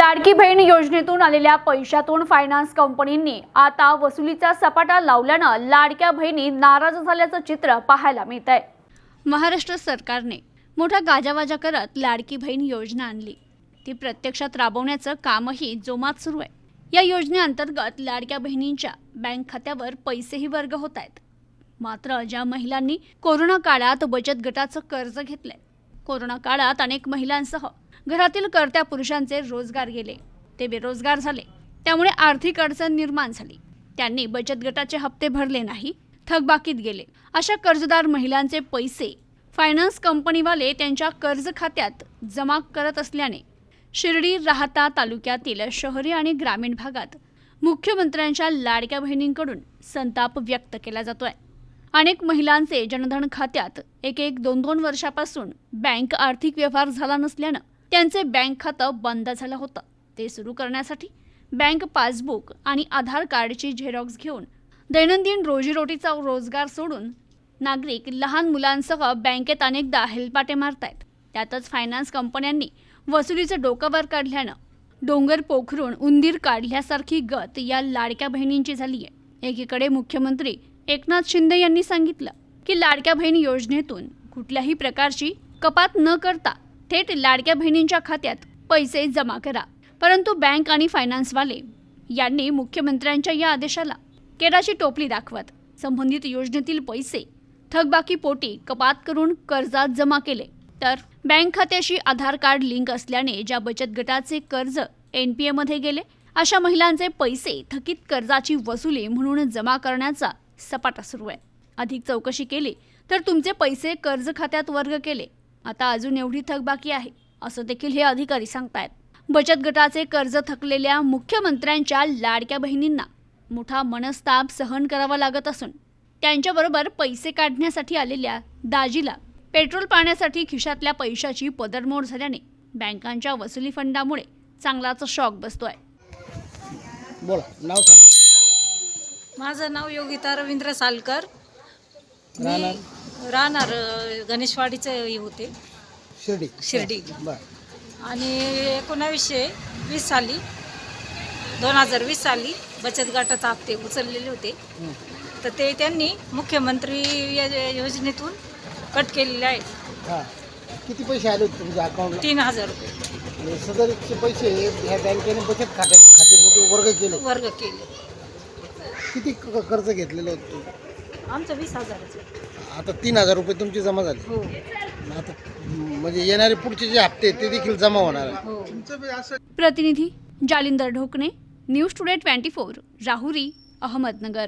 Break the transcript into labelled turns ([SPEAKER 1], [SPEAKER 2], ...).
[SPEAKER 1] लाडकी बहीण योजनेतून आलेल्या पैशातून फायनान्स कंपनींनी आता वसुलीचा सपाटा लावल्यानं लाडक्या बहिणी नाराज झाल्याचं चित्र पाहायला मिळत आहे महाराष्ट्र सरकारने मोठा गाजावाजा करत लाडकी बहीण योजना आणली. ती प्रत्यक्षात राबवण्याचं कामही जोमात सुरू आहे. या योजनेअंतर्गत लाडक्या बहिणींच्या बँक खात्यावर पैसेही वर्ग होत आहेत मात्र ज्या महिलांनी कोरोना काळात बचत गटाचं कर्ज घेतलंय कोरोना काळात अनेक महिलांसह घरातील कर्त्या पुरुषांचे रोजगार गेले. ते बेरोजगार झाले. त्यामुळे आर्थिक अडचण निर्माण झाली. त्यांनी बचत गटाचे हप्ते भरले नाही थकबाकीत गेले. अशा कर्जदार महिलांचे पैसे फायनान्स कंपनीवाले त्यांच्या कर्ज खात्यात जमा करत असल्याने शिर्डी राहता तालुक्यातील शहरी आणि ग्रामीण भागात मुख्यमंत्र्यांच्या लाडक्या बहिणींकडून संताप व्यक्त केला जातोय. अनेक महिलांचे जनधन खात्यात एक एक दोन दोन वर्षापासून बँक आर्थिक व्यवहार झाला नसल्यानं त्यांचे बँक खातं बंद झालं होतं. ते सुरू करण्यासाठी बँक पासबुक आणि आधार कार्डची झेरॉक्स घेऊन दैनंदिन रोजीरोटीचा रोजगार सोडून नागरिक लहान मुलांसह बँकेत अनेकदा हेलपाटे मारतायत. त्यातच फायनान्स कंपन्यांनी वसुलीचं डोकं वर काढल्यानं डोंगर पोखरून उंदीर काढल्यासारखी गत या लाडक्या बहिणींची झाली आहे एकीकडे मुख्यमंत्री एकनाथ शिंदे यांनी सांगितलं की लाडक्या बहीण योजनेतून कुठल्याही प्रकारची कपात न करता थेट लाडक्या बहिणींच्या खात्यात पैसे जमा करा. परंतु बँक आणि फायनान्सवाले यांनी मुख्यमंत्र्यांच्या या आदेशाला केराची टोपली दाखवत संबंधित योजनेतील पैसे थकबाकी पोटी कपात करून कर्जात जमा केले. तर बँक खात्याशी आधार कार्ड लिंक असल्याने ज्या बचत गटाचे कर्ज एन पी एमध्ये गेले अशा महिलांचे पैसे थकीत कर्जाची वसुली म्हणून जमा करण्याचा सपाटा सुरू आहे. अधिक चौकशी केली तर तुमचे पैसे कर्ज खात्यात वर्ग केले. आता अजून एवढी थकबाकी आहे असं देखील हे अधिकारी सांगतायत. बचत गटाचे कर्ज थकलेल्या मुख्यमंत्र्यांच्या लाडक्या बहिणींना मोठा मनस्ताप सहन करावा लागत असून त्यांच्याबरोबर पैसे काढण्यासाठी आलेल्या दाजीला पेट्रोल पाण्यासाठी खिशातल्या पैशाची पदरमोड झाल्याने बँकांच्या वसुली फंडामुळे चांगलाच शॉक बसतोय.
[SPEAKER 2] बोला नाव सांग.
[SPEAKER 3] माझं नाव योगिता रवींद्र सालकर. मी
[SPEAKER 2] राहणार
[SPEAKER 3] गणेशवाडीचे हे होते.
[SPEAKER 2] शिर्डी.
[SPEAKER 3] शिर्डी.
[SPEAKER 2] बर.
[SPEAKER 3] आणि एकोणावीसशे वीस साली दोन हजार वीस साली बचत गटाचे हप्ते उचललेले होते.
[SPEAKER 2] हं.
[SPEAKER 3] तर ते त्यांनी मुख्यमंत्री या योजनेतून कट केलेले आहेत.
[SPEAKER 2] हां. किती पैसे आले होते तुमच्या अकाउंटला
[SPEAKER 3] तीन हजार रुपये.
[SPEAKER 2] आणि सदरचे पैसे ह्या बँकेने बचत खात्या खात्यामध्ये वर्ग केले.
[SPEAKER 3] वर्ग केले.
[SPEAKER 2] किती क- कर्ज घेतलेले होते तुम्ही?
[SPEAKER 3] आमचं वीस हजाराचं.
[SPEAKER 2] आता तीन हजार रुपये तुमचे जमा झाले.
[SPEAKER 3] हो.
[SPEAKER 2] आता म्हणजे येणारे पुढचे जे हप्ते आहेत, ते देखील जमा होणार आहे
[SPEAKER 3] हो.
[SPEAKER 1] प्रतिनिधी Jalindar Dhokane News Today twenty four Rahuri Ahmednagar.